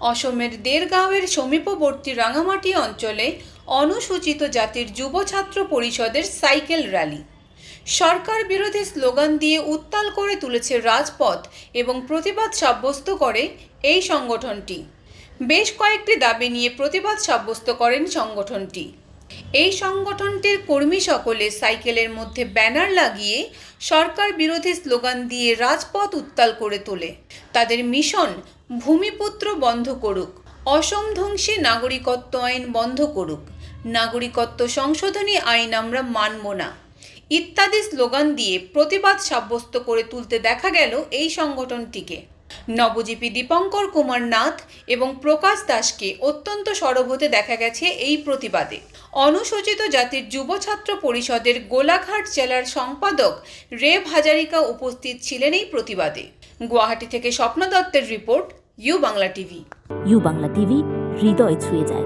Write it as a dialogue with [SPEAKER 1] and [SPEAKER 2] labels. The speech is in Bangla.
[SPEAKER 1] অসমের দেরগাঁওয়ের সমীপবর্তী রাঙামাটি অঞ্চলে অনুসূচিত জাতির যুব ছাত্র পরিষদের সাইকেল র্যালি। সরকার বিরোধী স্লোগান দিয়ে উত্তাল করে তুলেছে রাজপথ এবং প্রতিবাদ সাব্যস্ত করে এই সংগঠনটি। বেশ কয়েকটি দাবি নিয়ে প্রতিবাদ সাব্যস্ত করেন সংগঠনটি। এই সংগঠনটির কর্মী সকলে সাইকেলের মধ্যে ব্যানার লাগিয়ে সরকার বিরোধী স্লোগান দিয়ে রাজপথ উত্তাল করে তোলে। তাদের মিশন ভূমিপুত্র বন্ধ করুক, অসম ধ্বংসী নাগরিকত্ব আইন বন্ধ করুক, নাগরিকত্ব সংশোধনী আইন আমরা মানব না। ইত্যাদি স্লোগান দিয়ে প্রতিবাদ সাব্যস্ত করে তুলতে দেখা গেল এই সংগঠনটিকে। নবজীবী দীপঙ্কর কুমার নাথ এবং প্রকাশ দাসকে অত্যন্ত সরব হতে দেখা গেছে এই প্রতিবাদে। অনুসূচিত জাতির যুব ছাত্র পরিষদের গোলাঘাট জেলার সম্পাদক রেব হাজারিকা উপস্থিত ছিলেন এই প্রতিবাদে। গুয়াহাটি থেকে স্বপ্ন দত্তের report, U Bangla TV.
[SPEAKER 2] U Bangla TV, হৃদয় ছুঁয়ে যায়।